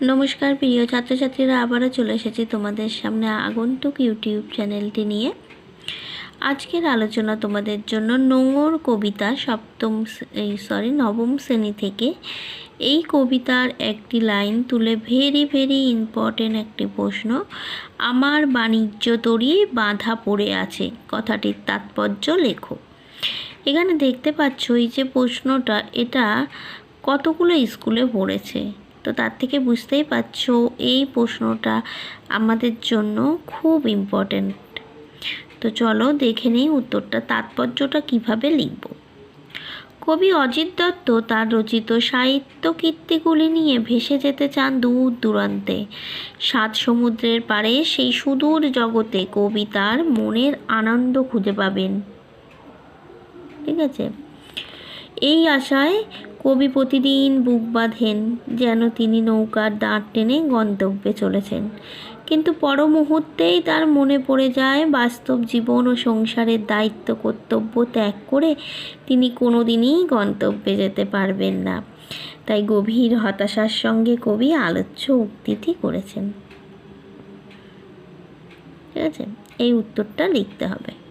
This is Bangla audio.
নমস্কার, প্রিয় ছাত্রছাত্রীরা, আবারও চলে এসেছি তোমাদের সামনে আগন্তুক ইউটিউব চ্যানেলটি নিয়ে। আজকের আলোচনা তোমাদের জন্য নোংর কবিতা সপ্তম এই সরি নবম শ্রেণি থেকে। এই কবিতার একটি লাইন তুলে ভেরি ভেরি ইম্পর্টেন্ট একটি প্রশ্ন। আমার বাণিজ্য তরী বাঁধা পড়ে আছে, কথাটির তাৎপর্য লেখো। এখানে দেখতে পাচ্ছ এই যে প্রশ্নটা, এটা কতগুলো স্কুলে পড়েছে? তো তার থেকে বুঝতেই পারছ, এই প্রশ্নটা আমাদের জন্য খুব ইম্পর্ট্যান্ট তো চলো দেখে নেই উত্তরটা, তাৎপর্যটা কীভাবে লিখব? কবি অজিত দত্ত তার রচিত সাহিত্য কীর্তিগুলি নিয়ে ভেসে যেতে চান দূর দূরান্তে। সাত সমুদ্রের পাড়ে সেই সুদূর জগতে কবি তার মনের আনন্দ খুঁজে পাবেন। ঠিক আছে? এই আশায় কবি প্রতিদিন বুক বাঁধেন যেন তিনি নৌকার দাঁড় টেনে গন্তব্যে চলেছেন। কিন্তু পর মুহূর্তেই তার মনে পড়ে যায় বাস্তব জীবন ও সংসারের দায়িত্ব কর্তব্য ত্যাগ করে তিনি কোনোদিনই গন্তব্যে যেতে পারবেন না। তাই গভীর হতাশার সঙ্গে কবি আলোচ্য উক্তিটি করেছেন। ঠিক আছে? এই উত্তরটা লিখতে হবে।